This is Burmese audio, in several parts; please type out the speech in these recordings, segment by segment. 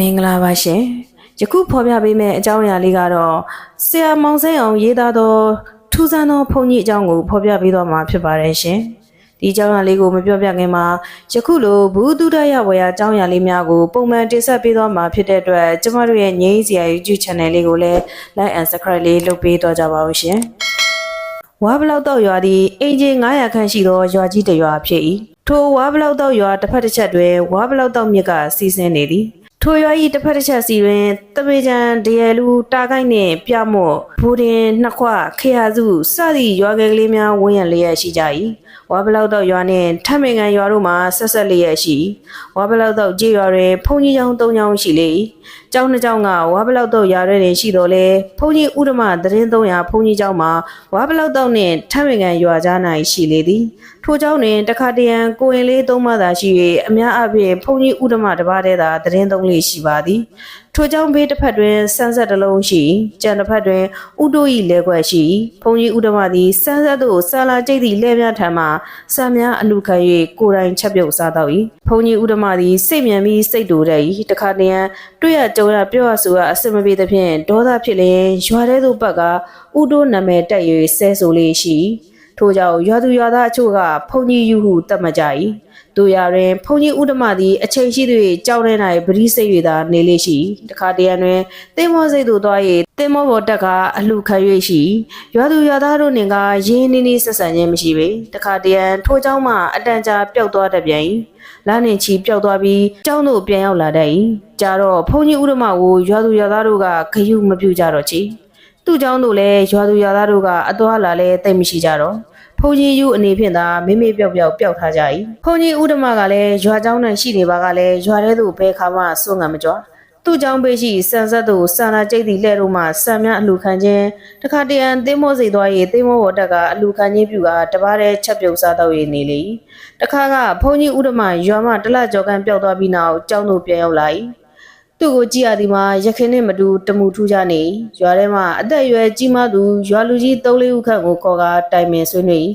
မင်္ဂလာပါရှင်ယခုဖော်ပြပေးမယ့်အကြောင်းအရာလေးကတော့ဆရာမောင်စိန်အောင်ရေးသားသောထူးဆန်းသောဘုန်းကြီးအကြောင်းကိုဖော်ပြပေးသွားမှာဖြစ်ပါတယ်ရှင်ဒီအကြောင်းအရာလေးကိုမပြောပြခင်မှာယခုလိုဘူးတုဒရဝေယအကြောင်းအရာလေးများကိုပုံမှန်တင်ဆက်ပေးသွားမှာဖြစ်တဲ့အတွက်ကျမတို့ရဲ့ငြိမ်းစရာ YouTube channel လေးကိုလည်း like and subscribe လေးလုပ်ပေးသွားကြပါဦးရှင်ဝါဘလောက်တော့ရွာသည်အင်ဂျင်900ခန့်ရှိသောရွာကြီးတစ်ရွာဖြစ်၏ထိုဝါဘလောက်တော့ရွာတစ်ဖက်တစ်ချက်တွင်ဝါဘလောက်တော့မြစ်ကစီးဆင်းနေသည် ထိုရွာ၏တစ်ဖက်တစ်ချက်စီတွင်တပေချံဒရယ်လူတာကိုက်နှင့်ပြမော့ဘူဒင်နှစ်ခွခရစုစသည့်ရွာကလေးများဝန်းရံလျက်ရှိကြ၏ဝါဘလောက်တော့ရွာနှင့်ထမင်ကန်ရွာတို့မှာဆက်ဆက်လျက်ရှိဝါဘလောက်တော့ကြေးရွာတွင်ဖုန်ကြီးကျောင်း၃ကျောင်းရှိလေ၏ ကျောင်းနှစ်ကျောင်းကဝါဘလောက်တော့ရွာတွင်ရှိတော်လဲဖုန်ကြီးဥဒမသတင်း300ဖုန်ကြီးကျောင်းမှာဝါဘလောက်တော့နှင့်ထမင်ကန်ရွာကြား၌ရှိလေသည်ထိုကျောင်းတွင်တခါတရံကိုရင်လေးသုံးမသာရှိ၍အများအပြည့်ဖုန်ကြီးဥဒမတစ်ပါးတည်းသာသတင်းသုံးလေးရှိပါသည်ထိုကျောင်းဘေးတစ်ဖက်တွင်ဆန်းဆက်တစ်လုံးရှိကြံတစ်ဖက်တွင်ဥတို၏လဲခွက်ရှိဖုန်ကြီးဥဒမသည်ဆန်းဆက်သို့ဆာလာကျိတ်သည့်လဲများထံမှဆံများအလူခံ၍ကိုယ်တိုင်ချက်ပြုတ်စားတော့၏ဖုန်ကြီးဥဒမသည်စိတ်မြန်ပြီးစိတ်တူတဲ့၏တခါတရံတွေ့ရကြုံရပြောရဆိုရအစမပြေသဖြင့်ဒေါသဖြစ်လျင်ရွာထဲသို့ပတ်ကဥတိုနာမည်တက်၍ဆဲဆိုလေးရှိထို့ကြောင့်ရွာသူရွာသားအချို့ကဖုန်ကြီးယူဟုတတ်မှတ်ကြ၏ တို့ရာတွင်ဖုန်ကြီးဥဒမသည်အချိန်ရှိ၍ကြောင်းထဲ၌ပရိစိတ်၍သာနေလေရှိတခါတရံတွင်တင်းမောစိတ်သို့သွား၍တင်းမောပေါ်တက်ကအလှခံ၍ရှိရွာသူရွာသားတို့နှင့်ကရင်းနှီးနှီးဆက်ဆံခြင်းမရှိပေတခါတရံထို့ကြောင့်မှအတန်ကြာပျောက်သွားတတ်ပြန်၏လမ်းနှင့်ချီပျောက်သွားပြီးကျောင်းသို့ပြန်ရောက်လာတတ်၏ကြာတော့ဖုန်ကြီးဥဒမကိုရွာသူရွာသားတို့ကဂယုမပြုကြတော့ချီ သူ့เจ้าတို့လည်းရွာသူရွာသားတို့ကအသွားလာလဲတိတ်မရှိကြတော့ ဖုန်ကြီးယူအနေဖြင့်သာမိမိပျောက်ပျောက်ပျောက်ထားကြ၏ဖုန်ကြီးဥဒမကလည်းရွာเจ้าနဲ့ရှိနေပါကလည်းရွာထဲသို့ဘယ်ခါမှစွန့်ငံမကြွားသူ့เจ้าပေးရှိစံဆက်သို့စန္နာကျိတ်သည့်လက်တို့မှစံများအလူခံခြင်းတခါတရံသင်းမောစိတ်သွား၍သင်းမောဘော်တက်ကအလူခံခြင်းပြုကတပားတဲ့ချက်ပြုတ်စားတော့၍နေလေ၏တခါကဖုန်ကြီးဥဒမရွာမှတလကြောကန်ပျောက်သွားပြီးနောက်เจ้าတို့ပြန်ရောက်လာ၏ သူ့ကိုကြည့်ရသည်မှာရခင်နှင့်မတူတမှုထူးကြနေရွာထဲမှာအသက်အရွယ်ကြီးမသူရွာလူကြီး၃၄ဦးခန့်ကိုခေါ်ကာတိုင်ပင်ဆွေးနွေး၏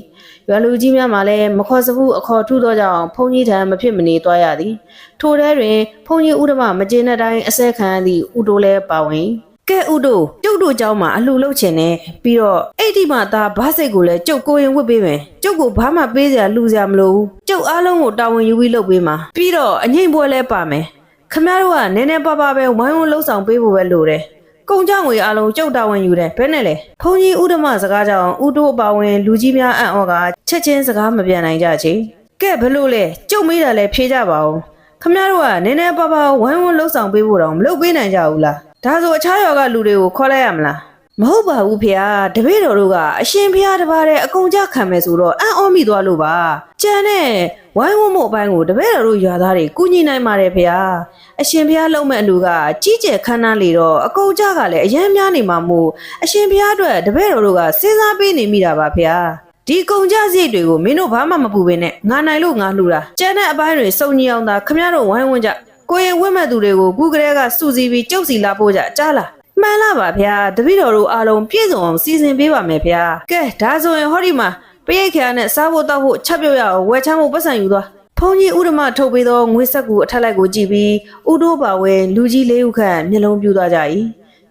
ရွာလူကြီးများမှလည်းမခေါ်စဘူးအခေါ်ထူးသောကြောင့်ဖုန်ကြီးထံမဖြစ်မနေသွားရသည်ထိုထဲတွင်ဖုန်ကြီးဥဒမမကျေနပ်တိုင်းအစဲခံရသည့်ဥတိုလည်းပါဝင်ကဲဥတိုကျုပ်တို့เจ้าမှာအလှလုတ်ချင်နေပြီးတော့အဲ့ဒီမှာဒါဘားစိတ်ကိုလည်းကျုပ်ကိုရင်ဝတ်ပေးမယ်ကျုပ်ကိုဘာမှပေးစရာလူစရာမလိုဘူးကျုပ်အားလုံးကိုတာဝန်ယူပြီးလုပ်ပေးမှာပြီးတော့အငိမ့်ပွဲလည်းပါမယ် ခမရတို့ကနည်းနည်းပါးပါးပဲဝိုင်းဝန်းလှုပ်ဆောင်ပေးဖို့ပဲလိုတယ်။ကုံကြောင့်ငွေအလုံးကြုတ်တာဝန်ယူတယ်ဘယ်နဲ့လဲ။ဖုန်ကြီးဥဒမစကားကြောင့်ဥတိုးအပါဝင်လူကြီးများအံ့ဩကချက်ချင်းစကားမပြန်နိုင်ကြချေ။ကဲဘလို့လဲကြုတ်မေးတာလဲဖြေကြပါဦး။ခမရတို့ကနည်းနည်းပါးပါးဝိုင်းဝန်းလှုပ်ဆောင်ပေးဖို့တော့မလုပ်ပေးနိုင်ကြဘူးလား။ဒါဆိုအခြားရွာကလူတွေကိုခေါ်လိုက်ရမလား။ မဟုတ်ပါဘူးဖေ။တပည့်တော်တို့ကအရှင်ဖေတပါးတဲ့အကုန်ကြခံမယ်ဆိုတော့အံ့ဩမိသွားလို့ပါ။ကြံတဲ့ဝိုင်းဝန်းမှုအပိုင်းကိုတပည့်တော်တို့ရွာသားတွေကူညီနိုင်ပါတယ်ဖေ။အရှင်ဖေလုံးမဲ့အလူကကြီးကျယ်ခမ်းနားလေတော့အကုန်ကြကလည်းအယမ်းများနေမှာမို့အရှင်ဖေအတွက်တပည့်တော်တို့ကစဉ်းစားပေးနေမိတာပါဖေ။ဒီကုံကြစရိတ်တွေကိုမင်းတို့ဘာမှမပူဘဲနဲ့ငါနိုင်လို့ငါလှူတာကျန်တဲ့အပိုင်းတွေစုံညီအောင်သာခမရတို့ဝိုင်းဝန်းကြကိုရင်ဝင့်မဲ့သူတွေကိုကူကလေးကစူစီပြီးကြုတ်စီလာပို့ကြကြားလား မှန်လားပါဗျာတပည့်တော်တို့အားလုံးပြည့်စုံအောင်စီစဉ်ပေးပါမယ်ဗျာကဲဒါဆိုရင်ဟောဒီမှာပရိတ်ခါနဲ့စားဖို့တောက်ဖို့ချက်ပြုတ်ရအောင်ဝယ်ချမ်းဖို့ပတ်စံယူသွားဖုန်ကြီးဥဒမထုတ်ပေးသောငွေဆက်ကူအထက်လိုက်ကိုကြည့်ပြီးဥတိုးပါဝဲလူကြီးလေးဦးခန့်မျက်လုံးပြူသွားကြ၏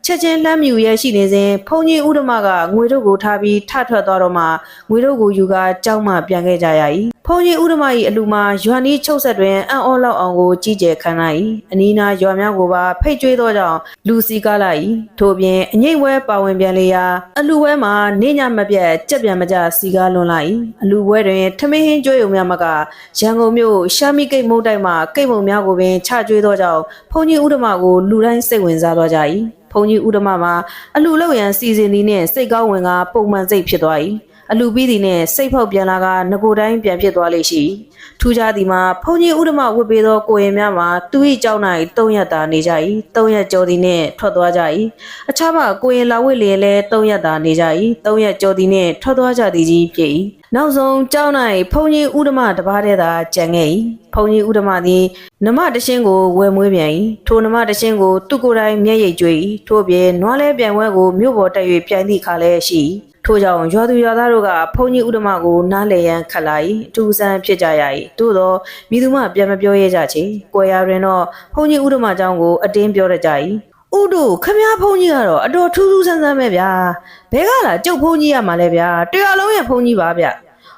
ချက်ချင်းလှမ်းမြူရဲရှိနေစဉ်ဖုန်ကြီးဥဒမကငွေတို့ကိုထားပြီးထထွက်သွားတော့မှငွေတို့ကိုယူကာကြောက်မှပြန်ခဲ့ကြရ၏ ဖုန်ကြီးဥဒမ၏အလူမှာရွာနီးချုပ်ဆက်တွင်အံ့ဩလောက်အောင်ကိုကြီးကျယ်ခံလိုက်၏အနီးနားရွာများကိုပါဖိတ်ကျွေးသောကြောင့်လူစီကားလိုက်၏ထို့ပြင်အငိမ့်ဝဲပါဝင်ပြန်လေရာအလူဝဲမှာနေညမပြတ်ကြက်ပြန်မကြစီကားလွန်လိုက်၏အလူဝဲတွင်ထမင်းဟင်းကျွေးုံများမကရန်ကုန်မြို့ရှာမီကိတ်မုတ်တိုက်မှကိတ်မုံများကိုပင်ချကျွေးသောကြောင့်ဖုန်ကြီးဥဒမကိုလူတိုင်းစိတ်ဝင်စားသွားကြ၏ဖုန်ကြီးဥဒမမှာအလူလောက်ရန်စီစဉ်သည်နှင့်စိတ်ကောင်းဝင်ကပုံမှန်စိတ်ဖြစ်သွား၏ အလူပြီးသည်နှင့်စိတ်ဖောက်ပြန်လာကငကိုတိုင်းပြန်ဖြစ်သွားလေရှိထူးခြားသည်မှာဖုန်ကြီးဥဒမဝတ်ပေးသောကိုရင်များမှာသူ၏ကြောင်း၌၃ရက်သာနေကြ၏၃ရက်ကျော်သည်နှင့်ထွက်သွားကြ၏အခြားမှာကိုရင်လာဝတ်လျင်လည်း၃ရက်သာနေကြ၏၃ရက်ကျော်သည်နှင့်ထွက်သွားကြသည်ကြီးဖြစ်၏နောက်ဆုံးကြောင်း၌ဖုန်ကြီးဥဒမတပါးတည်းသာကြံခဲ့၏ဖုန်ကြီးဥဒမသည်နမတရှင်းကိုဝယ်မွေးပြန်၏ထိုနမတရှင်းကိုသူကိုယ်တိုင်မျက်ရည်ကြွေ၏ထို့ပြင်နွားလဲပြန်ဝဲကိုမြို့ပေါ်တက်၍ပြန်သည့်ခါလဲရှိ၏ ထို့ကြောင့်ရွာသူရွာသားတို့ကဘုန်းကြီးဥဒ္ဓမကိုနားလေရန်ခတ်လာ၏အထူးဆန်းဖြစ်ကြရ၏သို့သောမိသူမပြန်မပြောရဲကြချေကွယ်ရာတွင်တော့ဘုန်းကြီးဥဒ္ဓမကြောင့်ကိုအတင်းပြောရကြ၏ဥတို့ခမည်းဘုန်းကြီးကတော့အတော်ထူးထူးဆန်းဆန်းပဲဗျာဘဲကလာကျုပ်ဘုန်းကြီးရမှာလဲဗျာတရားလုံးရဲ့ဘုန်းကြီးပါဗျ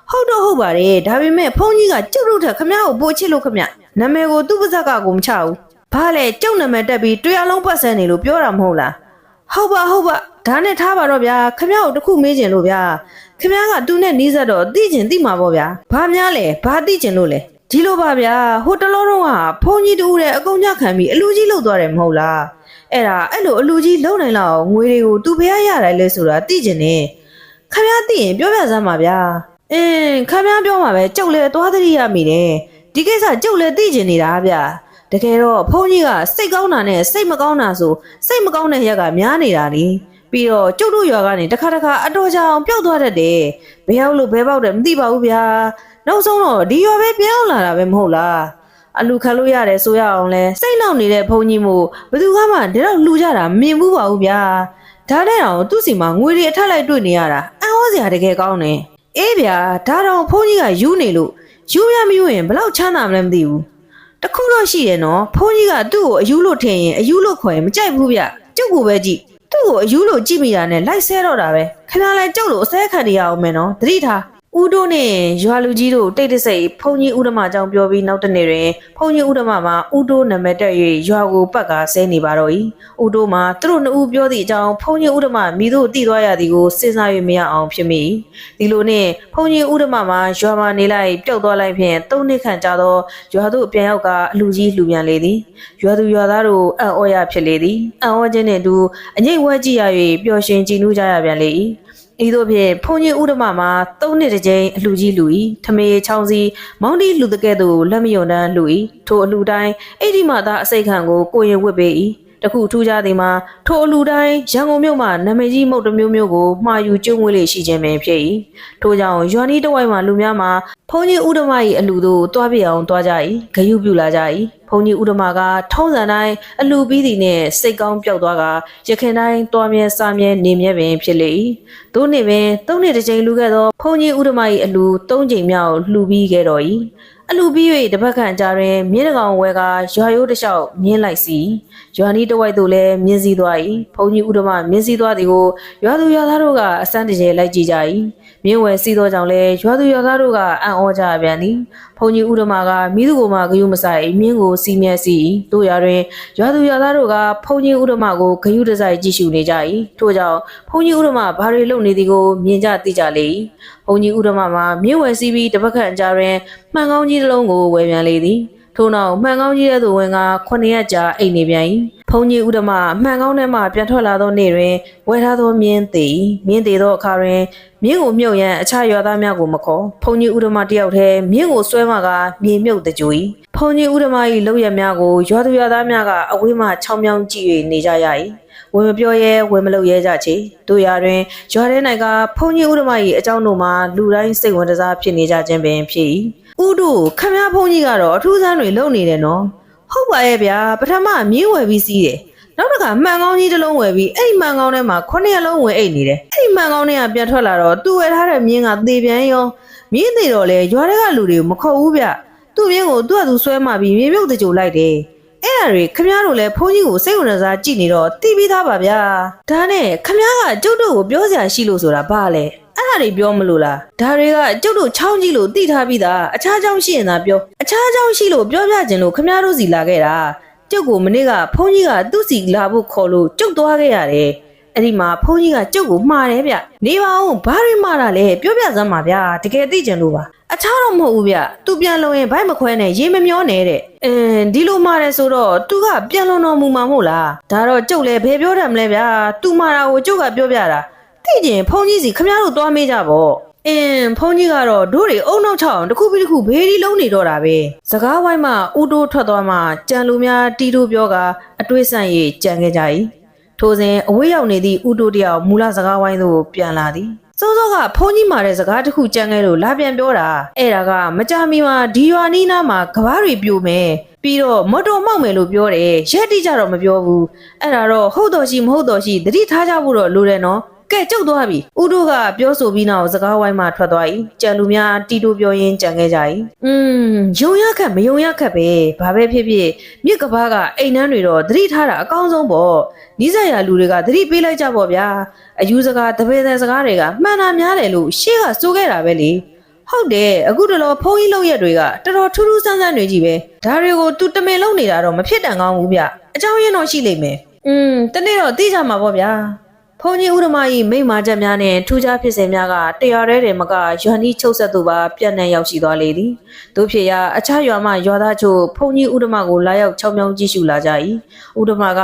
ဟုတ်တော့ဟုတ်ပါတယ်ဒါပေမဲ့ဘုန်းကြီးကကျုပ်တို့ထက်ခမည်းကိုပို့ချစ်လို့ခမည်းနာမည်ကိုသူ့ပါဇက်ကကိုမချဘူးဘာလဲကျုပ်နာမည်တက်ပြီးတရားလုံးပတ်စံနေလို့ပြောတာမဟုတ်လားဟုတ်ပါဟုတ်ပါ ဒါနဲ့ထားပါတော့ဗျာခမရကိုတစ်ခုမေးချင်လို့ဗျာခမရကသူနဲ့နီးစပ်တော့သိချင်သိမှာပေါ့ဗျာဘာများလဲဘာသိချင်လို့လဲဒီလိုပါဗျာဟိုတလုံးတော့ကဖုန်းကြီးတူတဲ့အကုန်ကြခံပြီးအလူကြီးလောက်သွားတယ်မဟုတ်လားအဲ့ဒါအဲ့လိုအလူကြီးလုံနိုင်လောက်ငွေတွေကိုသူဖះရတယ်လဲဆိုတာသိချင်နေခမရသိရင်ပြောပြစမ်းပါဗျာအင်းခမရပြောမှာပဲကြုတ်လေသွားသတိရမိတယ်ဒီကိစ္စကြုတ်လေသိချင်နေတာဗျာတကယ်တော့ဖုန်းကြီးကစိတ်ကောင်းတာနဲ့စိတ်မကောင်းတာဆိုစိတ်မကောင်းတဲ့ရက်ကများနေတာလေ ပြီးတော့ကျုပ်တို့ရွာကနေတစ်ခါတစ်ခါအတော်ကြာအောင်ပျောက်သွားတတ်တယ်ဘယ်ရောက်လို့ဘယ်ပေါက်တယ်မသိပါဘူးဗျာနောက်ဆုံးတော့ဒီရွာပဲပြောင်းလာတာပဲမဟုတ်လားအလူခံလို့ရတယ်ဆိုရအောင်လဲစိတ်နောက်နေတဲ့ဖုန်းကြီးမို့ဘယ်သူကမှဒီတော့လှူကြတာမမြင်ဘူးပါဘူးဗျာဒါနဲ့တော့သူ့စီမှာငွေတွေအထက်လိုက်တွေ့နေရတာအံ့ဩစရာတကယ်ကောင်းတယ်အေးဗျာဒါတော့ဖုန်းကြီးကယူနေလို့ယူရမယူရင်ဘယ်လောက်ချမ်းသာမလဲမသိဘူးတခုတော့ရှိတယ်နော်ဖုန်းကြီးကသူ့ကိုအယူလို့ထင်ရင်အယူလို့ခေါ်ရင်မကြိုက်ဘူးဗျကျုပ်ကိုပဲကြည့်သူ့ ကိုအယူလို့ကြည့်မိတာနဲ့လိုက်ဆဲတော့တာပဲခဏလိုက်ကျုပ်လို့အစဲခံနေရအောင်မယ်နော်သတိထား ဦးတို့နဲ့ရွာလူကြီးတို့တိတ်တဆိတ်ဖုန်ကြီးဥဒမအကြောင်းပြောပြီးနောက်တစ်နေ့တွင်ဖုန်ကြီးဥဒမမှာဦးတို့နာမည်တက်၍ရွာကိုပတ်ကာဆဲနေပါတော့၏ဦးတို့မှာသူတို့နှစ်ဦးပြောသည့်အကြောင်းဖုန်ကြီးဥဒမမိတို့တည်သွားရသည်ကိုစဉ်းစား၍မရအောင်ဖြစ်မိဒီလိုနှင့်ဖုန်ကြီးဥဒမမှာရွာမှာနေလိုက်ပျောက်သွားလိုက်ဖြင့်သုံးနှစ်ခန့်ကြာသောရွာသို့ပြန်ရောက်ကအလူကြီးလှူပြန်လေသည်ရွာသူရွာသားတို့အံ့ဩရဖြစ်လေသည်အံ့ဩခြင်းနှင့်အတူအငိတ်ဝဲကြည့်ရ၍ပျော်ရွှင်ကြည်နူးကြရပြန်လေ၏ ဤသို့ဖြင့်ဖုန်ကြီးဥဒမမှာသုံးနှစ်တစ်ကြိမ်အလှကြီးလူ၏ထမေချောင်းစီမောင်းတီလူတကဲ့သို့လက်မယုံတန်းလူ၏ထိုအလှတိုင်းအဲ့ဒီမှသာအစိတ်ခံကိုကိုရင်ဝစ်ပေ၏ တခုထူးခြားသည်မှာထိုအလူတိုင်းရန်ကုန်မြို့မှနာမည်ကြီးမုတ်တစ်မျိုးမျိုးကိုမှာယူကျုံငွေလေးရှိခြင်းပင်ဖြစ်၏ထို့ကြောင့်ရွာနီးတစ်ဝိုက်မှလူများမှာဖုန်ကြီးဥဒမ၏အလူတို့တွားပြအောင်တွားကြ၏ဂယုပြုလာကြ၏ဖုန်ကြီးဥဒမကထုံးစံတိုင်းအလူပြီးသည်နှင့်စိတ်ကောင်းပျောက်သွားကရခင်တိုင်းတွားမြဲစားမြဲနေမြဲပင်ဖြစ်လေ၏သို့နှင့်ပင်သုံးနှစ်တစ်ကြိမ်လူခဲ့သောဖုန်ကြီးဥဒမ၏အလူသုံးကြိမ်မြောက်လှူပြီးခဲ့တော်၏အလူပြီး၍တပတ်ခန့်ကြာတွင်မြင်းတကောင်ဝဲကရွာရိုးတစ်လျှောက်မြင်းလိုက်စီ ရွာနီးတစ်ဝိုက်သို့လည်းမြင်းစည်းသွား၏ဘုန်းကြီးဥဒမမြင်းစည်းသွားသည်ကိုရွာသူရွာသားတို့ကအစမ်းတကျဲလိုက်ကြည့်ကြ၏မြင်းဝဲစီးသောကြောင့်လည်းရွာသူရွာသားတို့ကအံ့ဩကြပြန်သည်ဘုန်းကြီးဥဒမကမိသူကိုမှဂယုမဆိုင်မြင်းကိုစီးမြဲစီ၏တို့ရာတွင်ရွာသူရွာသားတို့ကဘုန်းကြီးဥဒမကိုဂယုတစိုက်ကြည့်ရှုနေကြ၏ထို့ကြောင့်ဘုန်းကြီးဥဒမဘာတွေလုပ်နေသည်ကိုမြင်ကြသိကြလေ၏ဘုန်းကြီးဥဒမမှာမြင်းဝဲစီးပြီးတပတ်ခန့်ကြာတွင်မှန်ကောင်းကြီးတစ်လုံးကိုဝယ်ပြန်လေသည် ထို့နောက်မှန်ကောင်းကြီးတဲ့သူဝင်က9ရက်ကြာအိတ်နေပြန်၏ဖုန်ကြီးဥဒမမှန်ကောင်းထဲမှပြန်ထွက်လာသောနေ့တွင်ဝယ်ထားသောမြင်းသေးမြင်းသေးသောအခါတွင်မြင်းကိုမြုပ်ရန်အခြားရွာသားများကိုမခေါ်ဖုန်ကြီးဥဒမတယောက်တည်းမြင်းကိုဆွဲမှကမြေမြုပ်တကြွ၏ဖုန်ကြီးဥဒမ၏လောက်ရများကိုရွာသူရွာသားများကအဝေးမှချောင်းမြောင်းကြည့်၍နေကြရ၏ဝင်မပြောရဲဝင်မလုပ်ရဲကြချေတို့ရာတွင်ရွာထဲ၌ကဖုန်ကြီးဥဒမ၏အကြောင်းတို့မှာလူတိုင်းစိတ်ဝင်စားဖြစ်နေကြခြင်းပင်ဖြစ်၏ ဥဒုခမည်းဖုန်ကြီးကတော့အထူးဆန်းတွေလုပ်နေတယ်နော်ဟုတ်ပါရဲ့ဗျာပထမမြင်းဝယ်ပြီးစီးတယ်နောက်တစ်ခါမှန်ကောင်းကြီးတစ်လုံးဝယ်ပြီးအဲ့ဒီမှန်ကောင်းထဲမှာ9ရက်လုံးဝယ်အိတ်နေတယ်အဲ့ဒီမှန်ကောင်းထဲကပြန်ထွက်လာတော့သူဝယ်ထားတဲ့မြင်းကသေပြန်ရောမြင်းသေးတော့လေရွာထဲကလူတွေကိုမခေါ်ဘူးဗျသူ့မြင်းကိုသူ့အတူဆွဲမှပြီးမြေမြုပ်တကြိုလိုက်တယ်အဲ့ဒါတွေခမ ्या တို့လည်းဖုန်းကြီးကိုစိတ်ဝင်စားကြည့်နေတော့တီးပြီးသားပါဗျာဒါနဲ့ခမ ्या ကကျုပ်တို့ကိုပြောစရာရှိလို့ဆိုတာဘာလဲ အဲ့ဒါတွေပြောမလို့လားဒါတွေကကျုပ်တို့ချောင်းကြီးလို့တိထားပြီးသားအခြားချောင်းရှိရင်သာပြောအခြားချောင်းရှိလို့ပြောပြခြင်းလို့ခမ ्या တို့စီလာခဲ့တာကျုပ်ကိုမနေ့ကဖုန်းကြီးကသူ့စီလာဖို့ခေါ်လို့ကျုပ်သွားခဲ့ရတယ်အဲ့ဒီမှာဖုန်းကြီးကကျုပ်ကိုမှားတယ်ဗျနေပါဦးဘာတွေမှားတာလဲပြောပြစမ်းပါဗျာတကယ်သိကြလို့ပါအခြားတော့မဟုတ်ဘူးဗျသူပြန်လုံရင်ဘိုက်မခွဲနဲ့ရေမမျောနဲ့တဲ့အင်းဒီလိုမှားတယ်ဆိုတော့သူကပြန်လုံတော်မူမှာမဟုတ်လားဒါတော့ကျုပ်လည်းဘယ်ပြောတယ်မလဲဗျာသူမှားတာကိုကျုပ်ကပြောပြတာ သိကျင်ဖုန်းကြီးစီခမ ्या တို့သွားမေးကြပေါ့အင်းဖုန်းကြီးကတော့တို့တွေအုံနောက်ချအောင်တစ်ခုပြီးတစ်ခုဘေးဒီလုံးနေတော့တာပဲစကားဝိုင်းမှာဥတိုးထွက်သွားမှကြံလူများတီတိုပြောကအတွေးဆန့်၍ကြံခဲ့ကြ၏ထိုစဉ်အဝေးရောက်နေသည့်ဥတိုးတယောက်မူလစကားဝိုင်းသို့ပြန်လာသည်စောစောကဖုန်းကြီးမာတဲ့စကားတစ်ခုကြံခဲ့လို့လာပြန်ပြောတာအဲ့ဒါကမကြမီမှာဒီရွာနီးနားမှာကဘာတွေပြိုမယ်ပြီးတော့မော်တော်မောက်မယ်လို့ပြောတယ်ရက်တိကြတော့မပြောဘူးအဲ့ဒါတော့ဟုတ်တော်ရှိမဟုတ်တော်ရှိသတိထားကြဖို့တော့လိုတယ်နော် ကဲကျုပ်သွားပြီဥတို့ကပြောဆိုပြီးနောက်စကားဝိုင်းမှထွက်သွား၏ကြံလူများတီတိုပြောရင်းကြံခဲ့ကြ၏อืมယုံရခက်မယုံရခက်ပဲဘာပဲဖြစ်ဖြစ်မြစ်ကဘာကအိမ်နှန်းတွေတော့သတိထားတာအကောင်းဆုံးပေါ့နီးစပ်ရာလူတွေကသတိပေးလိုက်ကြပေါ့ဗျာအယူစကားတပည့်တဲ့စကားတွေကမှန်တာများတယ်လို့ရှေ့ကစိုးခဲ့တာပဲလေ ဟုတ်တယ်အခုတလောဖုန်းကြီးလောက်ရက်တွေကတော်တော်ထူးထူးဆန်းဆန်းတွေကြီးပဲဒါတွေကို तू တမင်လုံနေတာတော့မဖြစ်တန်ကောင်းဘူးဗျအเจ้าရင်တော့ရှိလိမ့်မယ်อืมတနေ့တော့သိကြမှာပေါ့ဗျာ ဖုန်းကြီးဥဒမကြီးမိမချက်များနဲ့ထူးခြားဖြစ်စဉ်များကတရားရဲတယ်မကရွမ်နီချုပ်ဆက်သူပါပြန့်နှံ့ရောက်ရှိသွားလေသည်တို့ဖြစ်ရာအခြားရွာမှရွာသားချို့ဖုန်းကြီးဥဒမကိုလာရောက်ချောင်းချောင်းကြည့်ရှုလာကြ၏ဥဒမက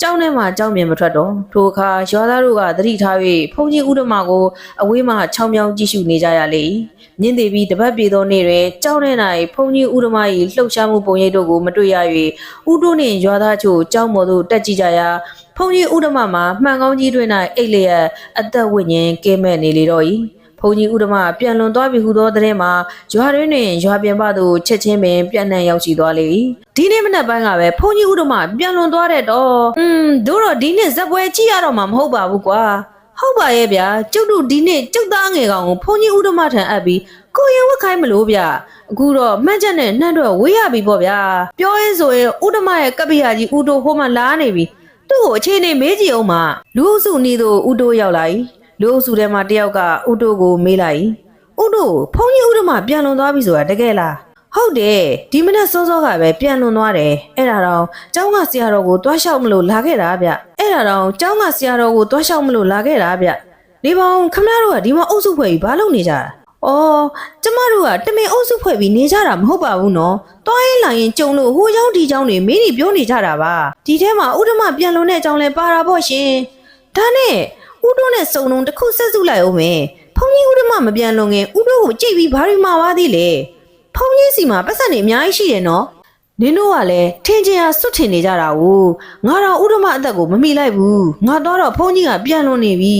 ကျောင်းထဲမှာကျောင်းမြင်မထွက်တော့ထိုအခါရွာသားတို့ကသတိထား၍ဖုန်ကြီးဥဒမကိုအဝေးမှချောင်းမြောင်းကြည့်ရှုနေကြရလေ၏မြင့်သေးပြီးတပတ်ပြေသောနေ့တွင်ကျောင်းထဲ၌ဖုန်ကြီးဥဒမ၏လှုပ်ရှားမှုပုံရိပ်တို့ကိုမတွေ့ရ၍ဥတိုးနှင့်ရွာသားချို့ကျောင်းပေါ်သို့တက်ကြည့်ကြရာ ဖုန်ကြီးဥဒမမှာမှန်ကောင်းကြီးတွင်၌အိတ်လျက်အသက်ဝိညာဉ်ကဲမဲ့နေလေတော့၏ဖုန်ကြီးဥဒမပြန်လွန်သွားပြီဟုသောသတင်းမှာရွာတွင်တွင်ရွာပြင်ပသို့ချက်ချင်းပင်ပြန့်နှံ့ရောက်ရှိသွားလေ၏ဒီနေ့မနက်ပိုင်းကပဲဖုန်ကြီးဥဒမပြန်လွန်သွားတဲ့တော့อืมတို့တော့ဒီနေ့ဇက်ပွဲကြည့်ရတော့မှာမဟုတ်ပါဘူးကွာဟုတ်ပါရဲ့ဗျာကျုပ်တို့ဒီနေ့ကျုပ်သားငယ်ကောင်ကိုဖုန်ကြီးဥဒမထံအပ်ပြီးကိုရင်ဝတ်ခိုင်းမလို့ဗျအခုတော့မှန်းချက်နဲ့နှမ်းတော့ဝေးရပြီပေါ့ဗျာပြောရင်ဆိုရင်ဥဒမရဲ့ကပ္ပိယကြီးဥတိုဟိုးမှလာနေပြီ သူ့ကိုအခြေအနေမေးကြည့်အောင်မလူအုပ်စုနီးသို့ဥတိုရောက်လာ၏လူအုပ်စုထဲမှာတယောက်ကဥတိုကိုမေးလိုက်၏ဥတိုဖုန်ကြီးဥဒမပြန်လွန်သွားပြီဆိုတာတကယ်လားဟုတ်တယ်ဒီမနေ့စောစောကပဲပြန်လွန်သွားတယ်အဲ့ဒါတော့ကျောင်းကဆရာတော်ကိုတွားလျှောက်မလို့လာခဲ့တာဗျအဲ့ဒါတော့ကျောင်းကဆရာတော်ကိုတွားလျှောက်မလို့လာခဲ့တာဗျနေပေါင်းခမရတို့ကဒီမှာအုပ်စုဖွဲ့ပြီးဘာလုပ်နေကြတာ။ ။အော်ကျမတို့ကတမင်အုပ်စုဖွဲ့ပြီးနေကြတာမဟုတ်ပါဘူးနော်။သွားရင်လာရင်ကြုံလို့ဟိုကြောင့်ဒီကြောင့်တွေမင်းတွေပြောနေကြတာပါ။ဒီထဲမှာဥဒမပြန်လွန်တဲ့အကြောင်းလဲပါတာပေါ့ရှင်။ဒါနဲ့ဥတို့နဲ့စုံလုံးတစ်ခုဆက်စုလိုက်အောင်မယ်။ဖုန်ကြီးဥဒမမပြန်လွန်ခင်ဥတို့ကိုကြိတ်ပြီးဘာရီမာပါသေးလေ။ဖုန်ကြီးစီမှာပတ်စံတွေအများကြီးရှိတယ်နော်။နင်တို့ကလည်းထင်ချင်ဟာစွတ်ထင်နေကြတာ ው ငါတော့ဥဒမအသက်ကိုမမိလိုက်ဘူးငါတော့တော့ဖုန်းကြီးကပြန်လွန်နေပြီ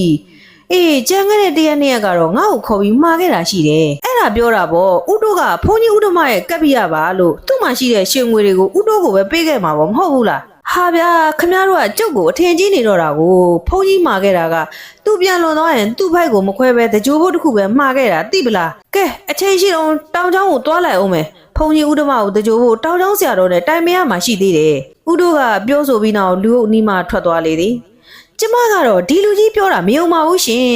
အေးကြံခဲ့တဲ့တရက်နှစ်ရက်ကတော့ငါ့ကိုခေါ်ပြီးမှားခဲ့တာရှိတယ်အဲ့ဒါပြောတာပေါ့ဥတိုးကဖုန်ကြီးဥဒမရဲ့ကပ်ပြရပါလို့သူ့မှာရှိတဲ့ရှင်ငွေတွေကိုဥတိုးကိုပဲပေးခဲ့မှာပေါ့မဟုတ်ဘူးလားဟာဗျာခမရတို့ကကျုပ်ကိုအထင်ကြီးနေတော့တာကိုဖုန်ကြီးမှာခဲ့တာကသူ့ပြန်လွန်သွားရင်သူ့ဖိုက်ကိုမခွဲပဲတကြိုးဖို့တစ်ခုပဲမှာခဲ့တာသိပလားကဲအချိန်ရှိတော့တောင်ချောင်းကိုတွားလိုက်အောင်မယ်ဖုန်ကြီးဥဒမကိုတကြိုးဖို့တောင်ချောင်းဆရာတော်နဲ့တိုင်မရမှာရှိသေးတယ်ဥတိုးကပြောဆိုပြီးနောက်လူအုပ်နီးမှထွက်သွားလေသည် ကျမကတော့ဒီလူကြီးပြောတာမယုံပါဘူးရှင်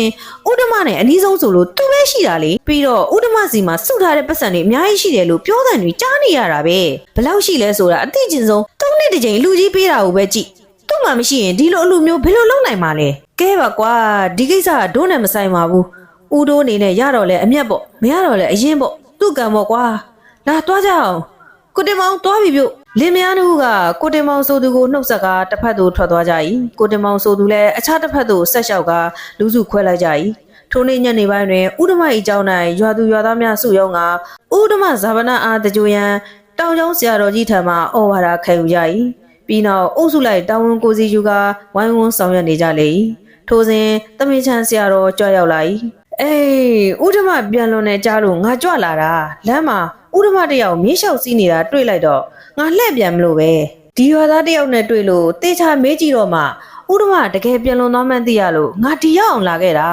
ဥဒမနဲ့အနည်းဆုံးဆိုလို့သူပဲရှိတာလေပြီးတော့ဥဒမစီမှာစုထားတဲ့ပတ်စံတွေအများကြီးရှိတယ်လို့ပြောတဲ့တွေကြားနေရတာပဲဘယ်လောက်ရှိလဲဆိုတာအသိကျင်ဆုံးသုံးနှစ်တစ်ကြိမ်လူကြီးပေးတာကိုပဲကြည့်သူ့မှာမရှိရင်ဒီလိုအလူမျိုးဘယ်လိုလုပ်နိုင်မှာလဲကဲပါကွာဒီကိစ္စကဒိုးနဲ့မဆိုင်ပါဘူးဥဒိုးအနေနဲ့ရတော့လဲအမျက်ပေါ့မရတော့လဲအရင်ပေါ့သူ့ကံပေါ့ကွာလာတွားကြအောင်ကိုတင်မောင်တွားပြီပြုတ် လင်မယားတို့ကကိုတင်မောင်ဆိုသူကိုနှုတ်ဆက်ကတစ်ဖက်သို့ထွက်သွားကြ၏ကိုတင်မောင်ဆိုသူလည်းအခြားတစ်ဖက်သို့ဆက်လျှောက်ကလူစုခွဲလိုက်ကြ၏ထိုနေ့ညနေပိုင်းတွင်ဥဒမ၏ကျောင်း၌ရွာသူရွာသားများစုရုံးကဥဒမဇာဗနာအားတကြိုရန်တောင်ကျောင်းဆရာတော်ကြီးထံမှဩဝါဒခံယူကြ၏ပြီးနောက်အုပ်စုလိုက်တောင်ဝန်ကိုစီယူကဝိုင်းဝန်းဆောင်ရွက်နေကြလေ၏ထိုစဉ်တမင်ချန်ဆရာတော်ကြွရောက်လာ၏ အေးဥဒမပြန်လွန်နေကြလို့ငါကြွလာတာလမ်းမှာဥဒမတယောက်မြေးလျှောက်စီးနေတာတွေ့လိုက်တော့ငါလှည့်ပြန်မလို့ပဲဒီရွာသားတယောက်နဲ့တွေ့လို့တေချာမေးကြည့်တော့မှဥဒမတကယ်ပြန်လွန်သွားမှန်းသိရလို့ငါဒီရောက်အောင်လာခဲ့တာ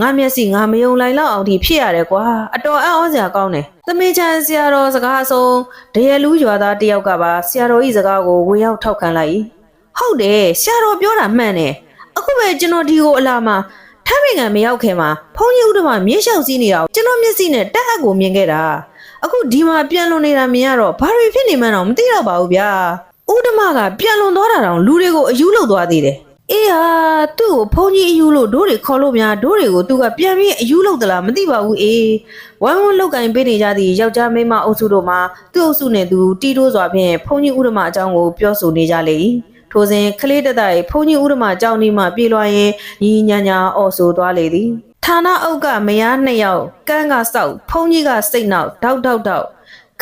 ငါမျက်စိငါမယုံလိုက်လောက်အောင်ဒီဖြစ်ရတယ်ကွာအတော်အံ့ဩစရာကောင်းတယ်သမီးချန်ဆရာတော်စကားအဆုံးဒရလူရွာသားတယောက်ကပါဆရာတော်ဤစကားကိုဝင်ရောက်ထောက်ခံလိုက်ဟုတ်တယ်ဆရာတော်ပြောတာမှန်တယ်အခုပဲကျွန်တော်ဒီကိုအလာမှာ ထမ်းပင်ကမရောက်ခင်မှာဖုန်းကြီးဥဒမမြေလျှောက်စီးနေတာကိုကျွန်တော်မျက်စိနဲ့တက်အပ်ကိုမြင်ခဲ့တာအခုဒီမှာပြန်လွန်နေတာမြင်ရတော့ဘာတွေဖြစ်နေမှန်းတော့မသိတော့ပါဘူးဗျာဥဒမကပြန်လွန်သွားတာတောင်လူတွေကိုအယူလောက်သွားသေးတယ်အေးဟာသူ့ကိုဖုန်းကြီးအယူလို့ဒိုးတွေခေါ်လို့များဒိုးတွေကိုသူကပြန်ပြီးအယူလောက်သလားမသိပါဘူးအေးဝမ်းဝမ်းလောက်ကင်ပေးနေကြသည့်ယောက်ျားမိန်းမအုပ်စုတို့မှာသူ့အုပ်စုနဲ့သူတီးတိုးစွာဖြင့်ဖုန်းကြီးဥဒမအကြောင်းကိုပြောဆိုနေကြလေ၏ ထိုစဉ်ကလေးတက်တိုက်ဖုန်ကြီးဥဒမကြောင်းဒီမှပြေးလွှားရင်ညီညာညာအော်ဆိုသွားလေသည်ဌာနအုပ်ကမယားနှစ်ယောက်ကန်းကစောက်ဖုန်ကြီးကစိတ်နောက်တောက်တောက်တောက်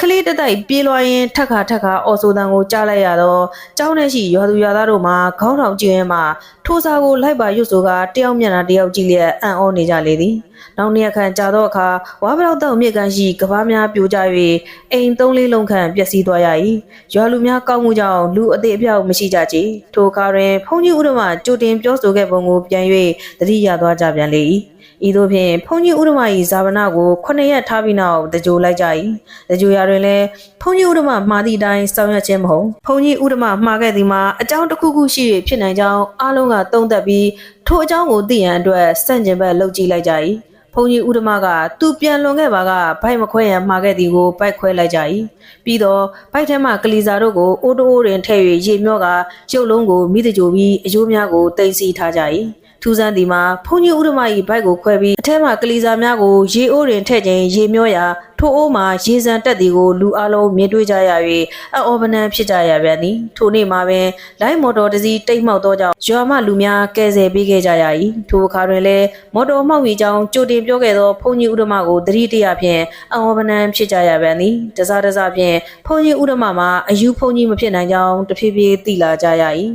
ကလေးတက်တိုက်ပြေးလွှားရင်ထက်ခါထက်ခါအော်ဆိုတန်ကိုကြားလိုက်ရတော့ကျောင်းထဲရှိရွာသူရွာသားတို့မှာခေါင်းထောင်ကျင်းမှထိုးစားကိုလိုက်ပါရွတ်ဆိုကတယောက်မျက်နှာတယောက်ကြည့်လျက်အံ့ဩနေကြလေသည်နောက်နှစ်ရက်ခန့်ကြာသောအခါဝါပလောက်တော့မြစ်ကန်ရှိကဘာများပြိုကျ၍အိမ်သုံးလေးလုံးခန့်ပျက်စီးသွားရ၏ရွာလူများကောက်မှုကြောင့်လူအသေးအပြောက်မရှိကြချေထိုအခါတွင်ဖုန်ကြီးဥဒ္ဓမကြိုတင်ပြောဆိုခဲ့ပုံကိုပြန်၍သတိရသွားကြပြန်လေ၏ ဤသို့ဖြင့်ဖုန်ကြီးဥဒ္ဓမ၏ဇာဝနာကိုခုနှစ်ရက်ထားပြီးနောက်တကြိုလိုက်ကြ၏တကြိုရာတွင်လည်းဖုန်ကြီးဥဒ္ဓမမှားသည့်အတိုင်းဆောင်ရွက်ခြင်းမဟုတ်ဖုန်ကြီးဥဒ္ဓမမှားခဲ့သည်မှာအကြောင်းတစ်ခုခုရှိ၍ဖြစ်နိုင်ကြောင်းအားလုံးကသုံးသပ်ပြီးထိုအကြောင်းကိုသိရန်အတွက်စန့်ကျင်ဘက်လှုပ်ကြည့်လိုက်ကြ၏ဖုန်ကြီးဥဒ္ဓမကသူပြန်လွန်ခဲ့ပါကဘိုက်မခွဲရန်မှားခဲ့သည်ကိုဘိုက်ခွဲလိုက်ကြ၏ပြီးတော့ဘိုက်ထဲမှကလီစာတို့ကိုအိုးတိုးတွင်ထည့်၍ရေမြော့ကရုပ်လုံးကိုမိတကြိုပြီးအယိုးများကိုတင်စီထားကြ၏ ထူးဆန်းဒီမှာဖုန်ကြီးဥဒ္ဓမ၏ဘိုက်ကိုခွဲပြီးအထက်မှကလီစာများကိုရေအိုးတွင်ထည့်ခြင်းရေမြော့ရာ ထိုအိုးမှာရေစံတက်သည်ကိုလူအလုံးမြင်တွေ့ကြရ၍အအော်ပနံဖြစ်ကြရပြန်သည်ထိုနေ့မှာပင်လိုင်းမော်တော်တစ်စီးတိတ်မှောက်သောကြောင့်ရွာမှလူများကယ်ဆယ်ပေးခဲ့ကြရ၏ထိုအခါတွင်လည်းမော်တော်မှောက်မိကြောင်းကြိုတင်ပြောခဲ့သောဖုန်ကြီးဥဒ္ဓမကိုသတိတရဖြင့်အအော်ပနံဖြစ်ကြရပြန်သည်တစားတစားဖြင့်ဖုန်ကြီးဥဒ္ဓမမှာအယူဖုန်ကြီးမဖြစ်နိုင်ကြောင်းတဖြည်းဖြည်းသိလာကြရ၏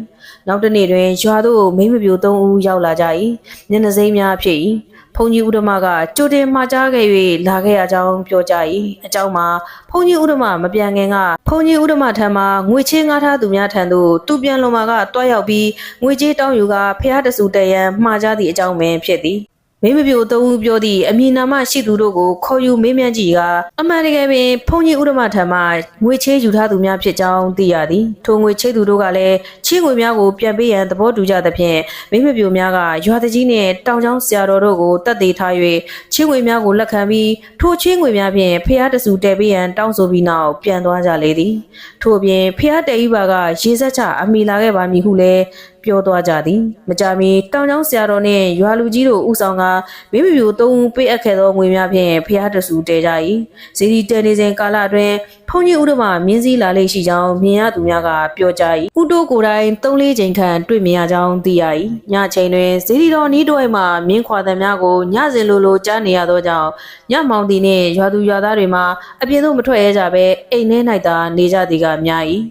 နောက်တစ်နေ့တွင်ရွာသို့မိမပြိုသုံးဦးရောက်လာကြ၏မျက်နှာစိမ်းများဖြစ်၏ ဖုန်ကြီးဥဒ္ဓမကကြိုတင်မှာကြားခဲ့၍လာခဲ့ရကြောင်းပြောကြ၏အကြောင်းမှာဖုန်ကြီးဥဒ္ဓမမပြန်ခင်ကဖုန်ကြီးဥဒ္ဓမထံမှငွေချင်းငါးထားသူများထံသို့သူပြန်လွန်မှာကတွားရောက်ပြီးငွေကြေးတောင်းယူကဖះတဆူတရန်မှားကြသည့်အကြောင်းပင်ဖြစ်သည် မိမပြိုသုံးဦးပြောသည့်အမည်နာမရှိသူတို့ကိုခေါ်ယူမေးမြန်းကြည့်ကအမှန်တကယ်ပင်ဖုန်ကြီးဥဒ္ဓမထံမှငွေချေးယူထားသူများဖြစ်ကြောင်းသိရသည်ထိုငွေချေးသူတို့ကလည်းချင်းငွေများကိုပြန်ပေးရန်သဘောတူကြသဖြင့်မိမပြိုများကရွာတကြီးနှင့်တောင်ချောင်းဆရာတော်တို့ကိုတတ်သေးထား၍ချင်းငွေများကိုလက်ခံပြီးထိုချင်းငွေများဖြင့်ဖះတဆူတဲပေးရန်တောင်းဆိုပြီးနောက်ပြန်သွားကြလေသည်ထို့အပြင်ဖះတဲဤပါကရေဆက်ချအမိလာခဲ့ပါမည်ဟုလည်းပြောသွားကြသည်မကြမီတောင်ချောင်းဆရာတော်နှင့်ရွာလူကြီးတို့ဥဆောင်ကမိမပြိုသုံးဦးပေးအပ်ခဲ့သောငွေများဖြင့်ဖះတဆူတဲကြ၏ဇီဒီတဲနေစဉ်ကာလအတွင်းဖုန်ကြီးဥဒ္ဓမမြင်းစည်းလာလေးရှိကြောင်းမြင်ရသူများကပြောကြ၏ဥတိုးကိုယ်တိုင်၃-၄ချိန်ခန့်တွေ့မြင်ရကြောင်းသိရ၏ညချိန်တွင်ဇီဒီတော်နီးတို့မှမြင်းခွာသံများကိုညစဉ်လိုလိုကြားနေရသောကြောင့်ညမောင်တီနှင့်ရွာသူရွာသားတွေမှာအပြင်သို့မထွက်ရဲကြဘဲအိမ်ထဲ၌သာနေကြသည်ကများ၏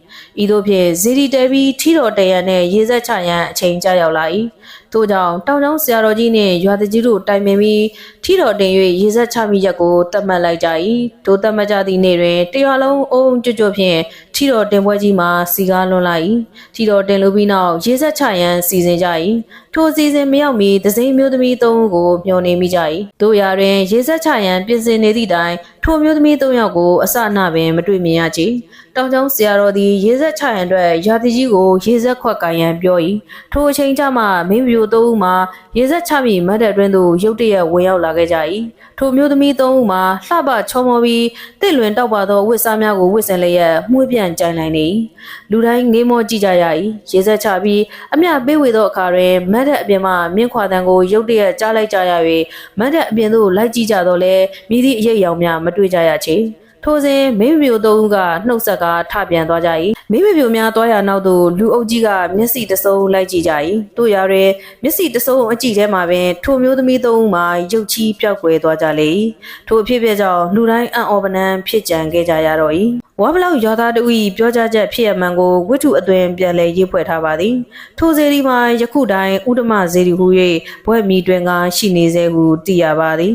ဤသို့ဖြင့်ဇီဒီတဲပြီးထီတော်တရံနှင့်ရေဆက်ချရန်အချိန်ကြာရောက်လာ၏ ထို့ကြောင့်တောင်ကျောင်းဆရာတော်ကြီးနှင့်ရွာသူကြီးတို့တိုင်ပင်ပြီးထီတော်တင်၍ရေဆက်ချမိရက်ကိုတတ်မှတ်လိုက်ကြ၏ထို့တတ်မှတ်ကြသည့်နေ့တွင်တရွာလုံးအုံကြွကြွဖြင့်ထီတော်တင်ပွဲကြီးမှာစီကားလွန်လိုက်၏ထီတော်တင်လို့ပြီးနောက်ရေဆက်ချရန်စီစဉ်ကြ၏ထိုစီစဉ်မရောက်မီဒစိမ့်မျိုးသမီးသုံးဦးကိုမျှော်နေမိကြ၏တို့ရာတွင်ရေဆက်ချရန်ပြင်ဆင်နေသည့်တိုင်ထိုမျိုးသမီးသုံးယောက်ကိုအစအနပင်မတွေ့မြင်ရချေတောင်ကျောင်းဆရာတော်သည်ရေဆက်ချရန်အတွက်ရာသီကြီးကိုရေဆက်ခွက်ကန်ရန်ပြော၏ထိုအချိန်ကျမှမင်းမျိုးသုံးဦးမှာရေဆက်ချမိမတ်တဲ့အတွင်းသို့ရုတ်တရက်ဝင်ရောက်လာခဲ့ကြ၏ထိုမျိုးသမီးသုံးဦးမှာလှပချောမောပြီးတစ်လွင်တောက်ပါသောဝတ်စားများကိုဝတ်ဆင်လျက်မှုေးပြန်ကြိုင်နိုင်နေ၏လူတိုင်းငေးမောကြည့်ကြရ၏ရေဆက်ချပြီးအမျှပေးဝေသောအခါတွင်မတ်တဲ့အပြင်မှမြင့်ခွာတန်ကိုရုတ်တရက်ကြားလိုက်ကြရ၍မတ်တဲ့အပြင်သို့လိုက်ကြည့်ကြတော့လဲမိသည့်အရေးအယောင်များမတွေ့ကြရချေ ထိုစဉ်မိမမျိုးသုံးဦးကနှုတ်ဆက်ကထပြန်သွားကြ၏မိမမျိုးများသွားရနောက်သို့လူအုပ်ကြီးကမျက်စိတစုံလိုက်ကြည့်ကြ၏တို့ရတွင်မျက်စိတစုံအကြည့်ထဲမှာပင်ထိုမျိုးသမီးသုံးဦးမှာရုပ်ချီးပြောက်ကွယ်သွားကြလေ၏ထိုအဖြစ်ဖြစ်ကြောင့်လူတိုင်းအံ့ဩပနံဖြစ်ကြံခဲ့ကြရတော့၏ဝါဘလောက်ရွာသားတို့၏ပြောကြားချက်ဖြစ်ရမှန်ကိုဝိထုအသွင်ပြန်လည်ရေးဖွဲ့ထားပါသည်ထိုစေဒီမှာယခုတိုင်းဥဒ္ဓမစေဒီဟု၍ဘွဲ့မီတွင်ကရှိနေစေဟုသိရပါသည်